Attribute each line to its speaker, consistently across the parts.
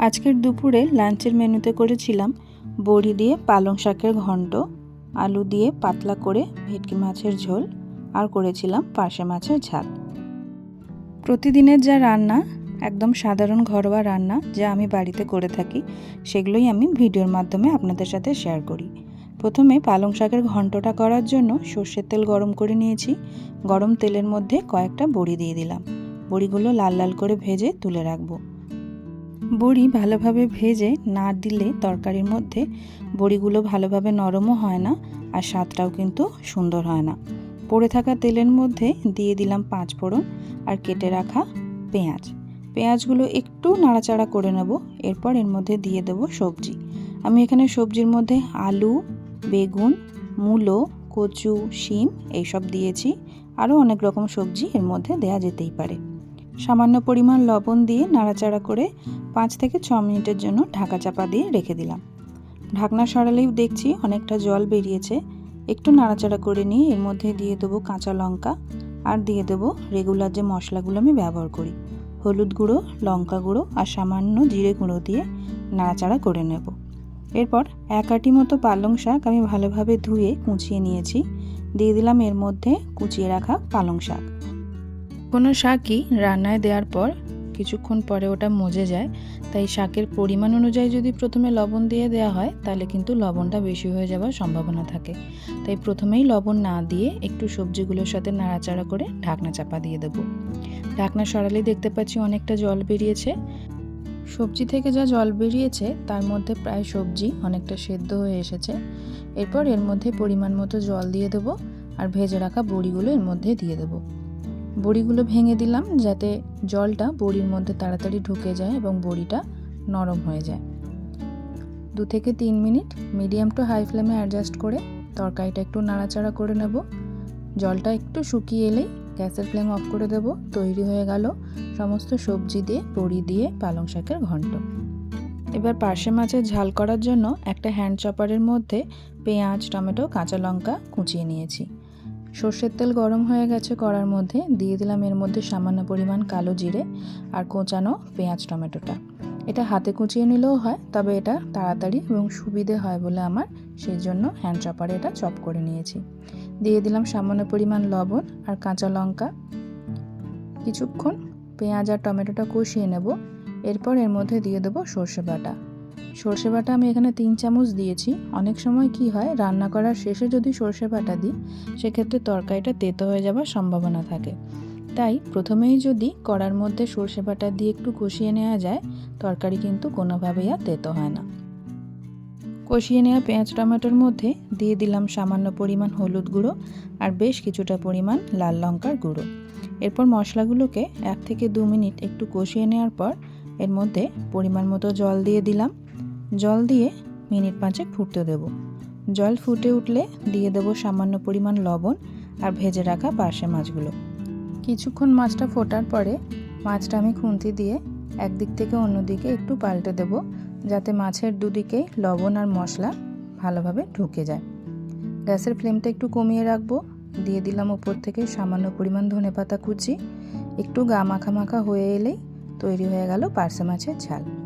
Speaker 1: আজকের দুপুরে লাঞ্চের মেনুতে করেছিলাম বড়ি দিয়ে পালং শাকের ঘন্ট আলু দিয়ে পাতলা করে ভেটকি মাছের ঝোল, আর করেছিলাম পার্শে মাছের ঝাল। প্রতিদিনের যা রান্না, একদম সাধারণ ঘরোয়া রান্না যা আমি বাড়িতে করে থাকি, সেগুলোই আমি ভিডিওর মাধ্যমে আপনাদের সাথে শেয়ার করি। প্রথমে পালং শাকের ঘন্টটা করার জন্য সর্ষের তেল গরম করে নিয়েছি, গরম তেলের মধ্যে কয়েকটা বড়ি দিয়ে দিলাম। বড়িগুলো লাল লাল করে ভেজে তুলে রাখব। বড়ি ভালোভাবে ভেজে না দিলে তরকারির মধ্যে বড়িগুলো ভালোভাবে নরমও হয় না আর স্বাদটাও কিন্তু সুন্দর হয় না। পড়ে থাকা তেলের মধ্যে দিয়ে দিলাম পাঁচ ফোড়ন আর কেটে রাখা পেঁয়াজ। পেঁয়াজগুলো একটু নাড়াচাড়া করে নেব, এরপর এর মধ্যে দিয়ে দেবো সবজি। আমি এখানে সবজির মধ্যে আলু, বেগুন, মূলো, কচু, শিম, এইসব দিয়েছি। আরও অনেক রকম সবজি এর মধ্যে দেয়া যেতেই পারে। সামান্য পরিমাণ লবণ দিয়ে নাড়াচাড়া করে পাঁচ থেকে ছ মিনিটের জন্য ঢাকা চাপা দিয়ে রেখে দিলাম। ঢাকনা সরালেই দেখছি অনেকটা জল বেরিয়েছে। একটু নাড়াচাড়া করে নিয়ে এর মধ্যে দিয়ে দেবো কাঁচা লঙ্কা আর দিয়ে দেবো রেগুলার যে মশলাগুলো আমি ব্যবহার করি। হলুদ গুঁড়ো, লঙ্কা গুঁড়ো আর সামান্য জিরে গুঁড়ো দিয়ে নাড়াচাড়া করে নেব। এরপর এক আটি মতো পালং শাক আমি ভালোভাবে ধুয়ে কুচিয়ে নিয়েছি। দিয়ে দিলাম এর মধ্যে কুচিয়ে রাখা পালং শাক। কোনো শাকই রান্নায় দেওয়ার পর কিছুক্ষণ পরে ওটা মজে যায়। তাই শাকের পরিমাণ অনুযায়ী যদি প্রথমে লবণ দিয়ে দেওয়া হয়, তাহলে কিন্তু লবণটা বেশি হয়ে যাওয়ার সম্ভাবনা থাকে। তাই প্রথমেই লবণ না দিয়ে একটু সবজিগুলোর সাথে নাড়াচাড়া করে ঢাকনা চাপা দিয়ে দেবো। ঢাকনা সরালেই দেখতে পাচ্ছি অনেকটা জল বেরিয়েছে। সবজি থেকে যা জল বেরিয়েছে, তার মধ্যে প্রায় সবজি অনেকটা সেদ্ধ হয়ে এসেছে। এরপর এর মধ্যে পরিমাণ মতো জল দিয়ে দেবো আর ভেজে রাখা বড়িগুলো এর মধ্যে দিয়ে দেবো। বড়িগুলো ভেঙে দিলাম যাতে জলটা বড়ির মধ্যে তাড়াতাড়ি ঢুকে যায় এবং বড়িটা নরম হয়ে যায়। দু থেকে তিন মিনিট মিডিয়াম টু হাই ফ্লেমে অ্যাডজাস্ট করে তরকারিটা একটু নাড়াচাড়া করে নেব। জলটা একটু শুকিয়ে এলেই গ্যাসের ফ্লেম অফ করে দেব। তৈরি হয়ে গেল সমস্ত সবজি দিয়ে, বড়ি দিয়ে পালং শাকের ঘন্ট। এবার পার্শে মাছের ঝাল করার জন্য একটা হ্যান্ড চপারের মধ্যে পেঁয়াজ, টমেটো, কাঁচা লঙ্কা কুচিয়ে নিয়েছি। সর্ষের তেল গরম হয়ে গেছে কড়ার মধ্যে দিয়ে দিলাম এর মধ্যে সামান্য পরিমাণ কালো জিরে আর কোঁচানো পেঁয়াজ, টমেটোটা। এটা হাতে কুচিয়ে নিলেও হয়, তবে এটা তাড়াতাড়ি এবং সুবিধে হয় বলে আমার সেই জন্য হ্যান্ড চপারে এটা চপ করে নিয়েছি। দিয়ে দিলাম সামান্য পরিমাণ লবণ আর কাঁচা লঙ্কা। কিছুক্ষণ পেঁয়াজ আর টমেটোটা কষিয়ে নেব। এরপর এর মধ্যে দিয়ে দেবো সর্ষে বাটা। সর্ষে বাটা আমি এখানে তিন চামচ দিয়েছি। অনেক সময় কি হয়, রান্না করার শেষে যদি সর্ষে বাটা দিই, সেক্ষেত্রে তরকারিটা তেতো হয়ে যাওয়ার সম্ভাবনা থাকে। তাই প্রথমেই যদি কড়ার মধ্যে সর্ষে বাটা দিয়ে একটু কষিয়ে নেওয়া যায়, তরকারি কিন্তু কোনোভাবেই আর তেতো হয় না। কষিয়ে নেওয়া পেঁয়াজ, টমেটোর মধ্যে দিয়ে দিলাম সামান্য পরিমাণ হলুদ গুঁড়ো আর বেশ কিছুটা পরিমাণ লাল লঙ্কার গুঁড়ো। এরপর মশলাগুলোকে এক থেকে দু মিনিট একটু কষিয়ে নেওয়ার পর এর মধ্যে পরিমাণ মতো জল দিয়ে দিলাম। জল দিয়ে মিনিট পাঁচেক ফুটতে দেব। জল ফুটে উঠলে দিয়ে দেব সামান্য পরিমাণ লবণ আর ভেজে রাখা পার্শে মাছগুলো। কিছুক্ষণ মাছটা ফোটার পরে মাছটা আমি খুন্তি দিয়ে একদিক থেকে অন্যদিকে একটু পাল্টে দেব যাতে মাছের দুদিকেই লবণ আর মশলা ভালোভাবে ঢুকে যায়। গ্যাসের ফ্লেমটা একটু কমিয়ে রাখব। দিয়ে দিলাম উপর থেকে সামান্য পরিমাণ ধনে পাতা কুচি। একটু গা মাখা মাখা হয়ে এলেই তৈরি হয়ে গেল পার্সে মাছের ঝাল।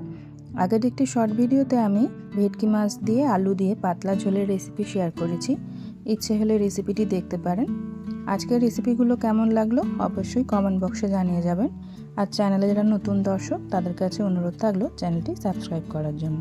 Speaker 1: আগের একটি শর্ট ভিডিওতে আমি ভেটকি মাছ দিয়ে আলু দিয়ে পাতলা ঝোলের রেসিপি শেয়ার করেছি। ইচ্ছে হলে রেসিপিটি দেখতে পারেন। আজকের রেসিপিগুলো কেমন লাগল অবশ্যই কমেন্ট বক্সে জানিয়ে যাবেন। আর চ্যানেলে যারা নতুন দর্শক, তাদের কাছে অনুরোধ থাকল চ্যানেলটি সাবস্ক্রাইব করার জন্য।